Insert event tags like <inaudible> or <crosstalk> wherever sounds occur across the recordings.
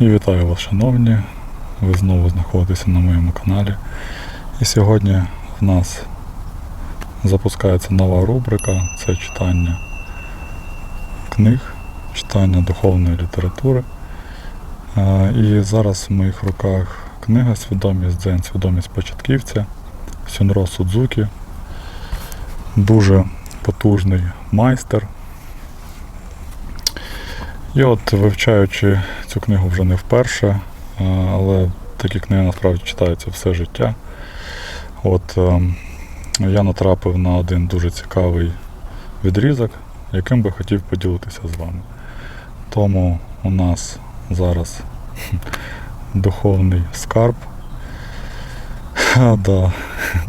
І вітаю вас, шановні. Ви знову знаходитеся на моєму каналі. І сьогодні в нас запускається нова рубрика це читання книг, читання духовної літератури. Е, І зараз в моїх руках книга Свідомість дзен, свідомість початківця Сюнро Судзукі. Дуже потужний майстер. І от вивчаючи цю книгу вже не вперше, е, але такі книги насправді читаються все життя. От е, я натрапив на один дуже цікавий відрізок, яким би хотів поділитися з вами. Тому у нас зараз <laughs> духовний скарб. Да,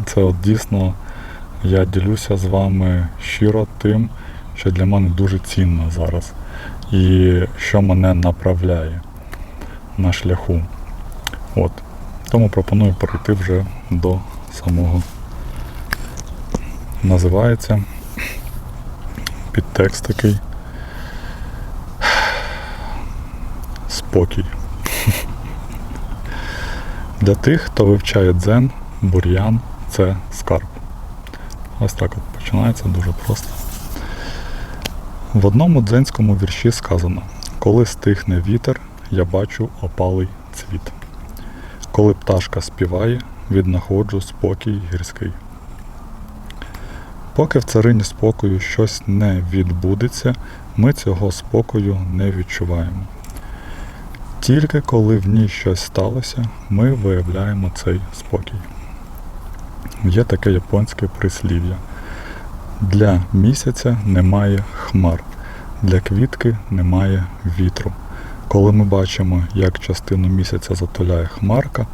це от дійсно я ділюся з вами щиро тим, що для мене дуже цінно зараз і що мене направляє на шляху. От. Тому пропоную перейти вже до самого. Називається підтекст такий. Спокій. <laughs> Для тих, хто вивчає дзен, бур'ян це скарб. Ось так от починається дуже просто. В одному дзенському вірші сказано: Коли стихне вітер, я бачу опалий цвіт. Коли пташка співає, віднаходжу спокій гірський. Поки в царині спокою щось не відбудеться, ми цього спокою не відчуваємо. Тільки коли в ній щось сталося, ми виявляємо цей спокій. Є таке японське прислів'я. Для місяця немає хмар, для квітки немає вітру. Коли ми бачимо, як частину місяця затуляє хмарка,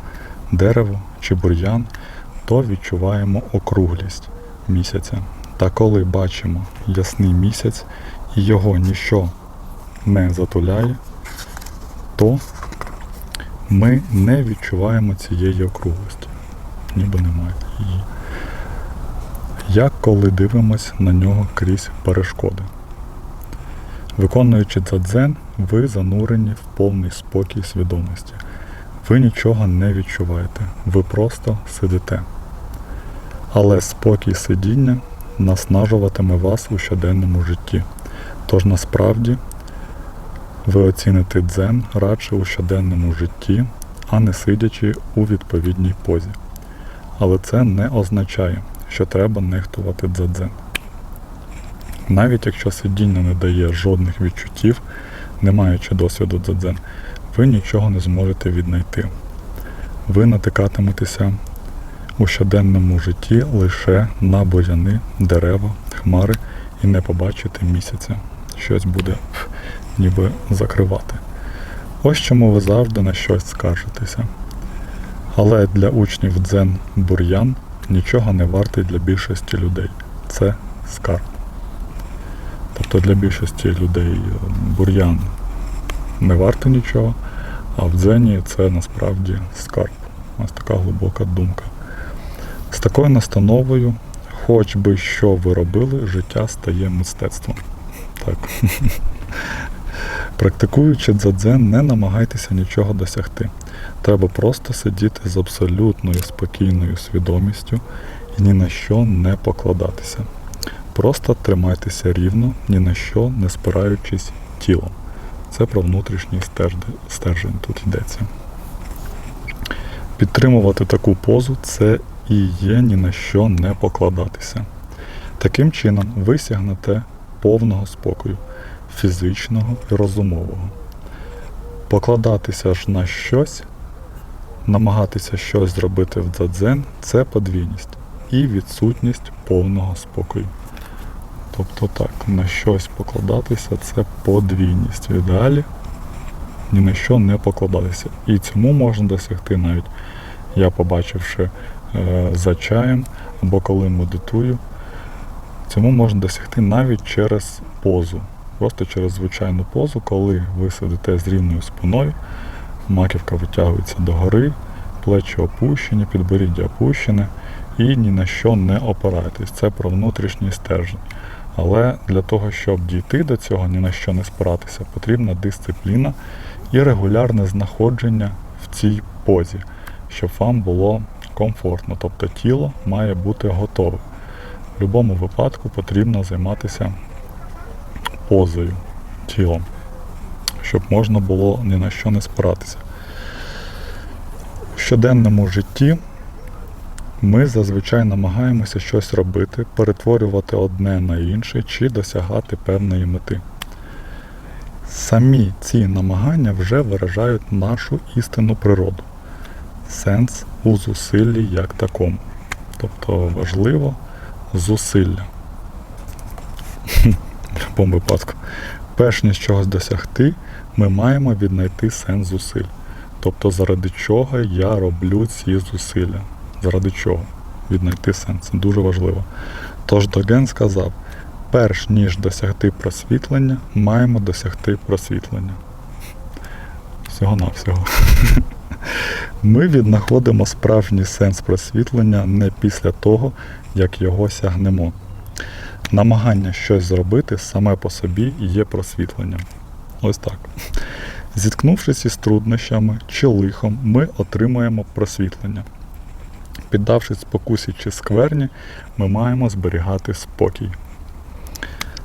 дерево чи бур'ян, то відчуваємо округлість місяця. Та коли бачимо ясний місяць і його ніщо не затуляє, то ми не відчуваємо цієї округлості, ніби немає її як коли дивимось на нього крізь перешкоди. Виконуючи дзадзен, ви занурені в повний спокій свідомості. Ви нічого не відчуваєте, ви просто сидите. Але спокій сидіння наснажуватиме вас у щоденному житті. Тож насправді ви оціните дзен радше у щоденному житті, а не сидячи у відповідній позі. Але це не означає, що треба нехтувати дзадзен. Навіть якщо сидіння не дає жодних відчуттів, не маючи досвіду дзадзен, ви нічого не зможете віднайти. Ви натикатиметеся у щоденному житті лише на буряни, дерева, хмари і не побачите місяця. Щось буде ніби закривати. Ось чому ви завжди на щось скаржитеся. Але для учнів дзен бур'ян нічого не вартий для більшості людей. Це скарб. Тобто для більшості людей бур'ян не вартий нічого, а в дзені це насправді скарб. Ось така глибока думка. З такою настановою, хоч би що ви робили, життя стає мистецтвом. Так. <laughs> Практикуючи дзадзен, не намагайтеся нічого досягти. Треба просто сидіти з абсолютною спокійною свідомістю і ні на що не покладатися. Просто тримайтеся рівно, ні на що не спираючись тілом. Це про внутрішній стержень тут йдеться. Підтримувати таку позу це і є ні на що не покладатися. Таким чином, ви сягнете повного спокою, фізичного і розумового. Покладатися ж на щось намагатися щось зробити в дзадзен це подвійність і відсутність повного спокою. Тобто так, на щось покладатися це подвійність. В ідеалі ні на що не покладатися. І цьому можна досягти навіть, я побачивши е, за чаєм або коли медитую, цьому можна досягти навіть через позу. Просто через звичайну позу, коли ви сидите з рівною спиною маківка витягується догори, плечі опущені, підборіддя опущене і ні на що не опираєтесь. Це про внутрішній стержень. Але для того, щоб дійти до цього, ні на що не спиратися, потрібна дисципліна і регулярне знаходження в цій позі, щоб вам було комфортно. Тобто тіло має бути готове. В будь-якому випадку потрібно займатися позою, тілом, щоб можна було ні на що не спиратися. В щоденному житті ми зазвичай намагаємося щось робити, перетворювати одне на інше чи досягати певної мети. Самі ці намагання вже виражають нашу істинну природу, сенс у зусиллі як такому. Тобто важливо зусилля. Будь-якому випадку. Перш ніж чогось досягти, ми маємо віднайти сенс зусиль. Тобто, заради чого я роблю ці зусилля. Заради чого? Віднайти сенс. Це дуже важливо. Тож Доген сказав: перш ніж досягти просвітлення, маємо досягти просвітлення. Всього-навсього. <laughs> Ми віднаходимо справжній сенс просвітлення не після того, як його сягнемо. Намагання щось зробити саме по собі є просвітленням. Ось так. Зіткнувшись із труднощами чи лихом, ми отримуємо просвітлення. Піддавшись спокусі чи скверні, ми маємо зберігати спокій.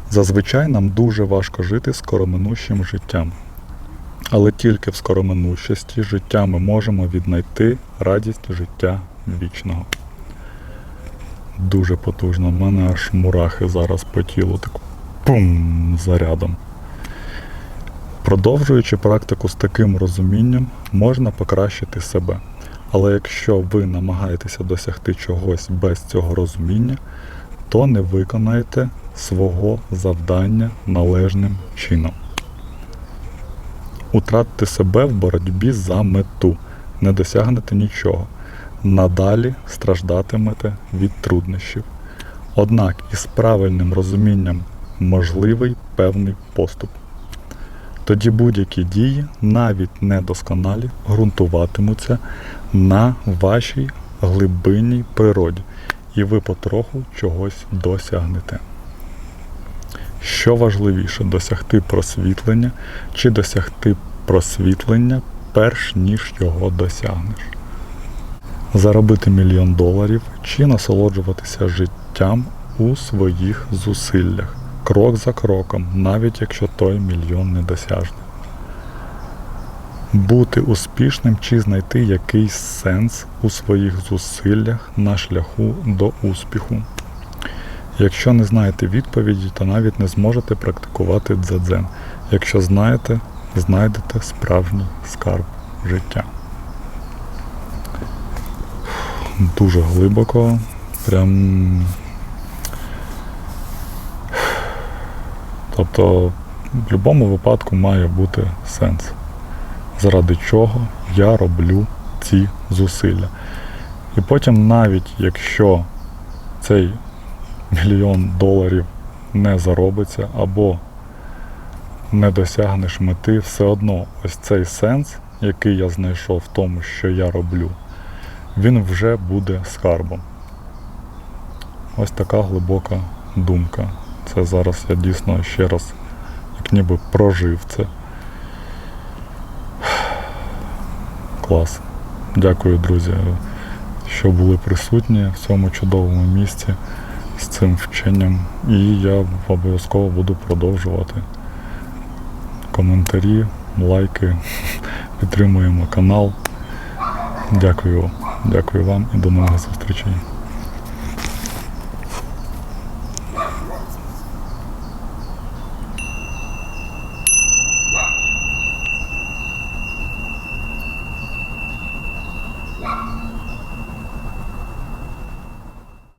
Зазвичай нам дуже важко жити скороминущим життям. Але тільки в скороминущості життя ми можемо віднайти радість життя вічного. Дуже потужно. У мене аж мурахи зараз по тілу так пум зарядом. Продовжуючи практику з таким розумінням, можна покращити себе. Але якщо ви намагаєтеся досягти чогось без цього розуміння, то не виконаєте свого завдання належним чином. Утратите себе в боротьбі за мету, не досягнете нічого. Надалі страждатимете від труднощів. Однак із правильним розумінням можливий певний поступ. Тоді будь-які дії, навіть недосконалі, ґрунтуватимуться на вашій глибинній природі, і ви потроху чогось досягнете. Що важливіше, досягти просвітлення чи досягти просвітлення, перш ніж його досягнеш? Заробити мільйон доларів чи насолоджуватися життям у своїх зусиллях, крок за кроком, навіть якщо той мільйон недосяжний. Бути успішним чи знайти якийсь сенс у своїх зусиллях на шляху до успіху. Якщо не знаєте відповіді, то навіть не зможете практикувати дзадзен. Якщо знаєте, знайдете справжній скарб життя. Дуже глибоко. Прям. Тобто, в будь-якому випадку має бути сенс. Заради чого я роблю ці зусилля. І потім, навіть якщо цей мільйон доларів не заробиться або не досягнеш мети, все одно ось цей сенс, який я знайшов в тому, що я роблю, він вже буде скарбом. Ось така глибока думка. Це зараз я дійсно ще раз, як ніби прожив це. Клас. Дякую, друзі, що були присутні в цьому чудовому місці з цим вченням. І я обов'язково буду продовжувати. Коментарі, лайки, <laughs> підтримуємо канал. Дякую, дякую вам і до нових зустрічей.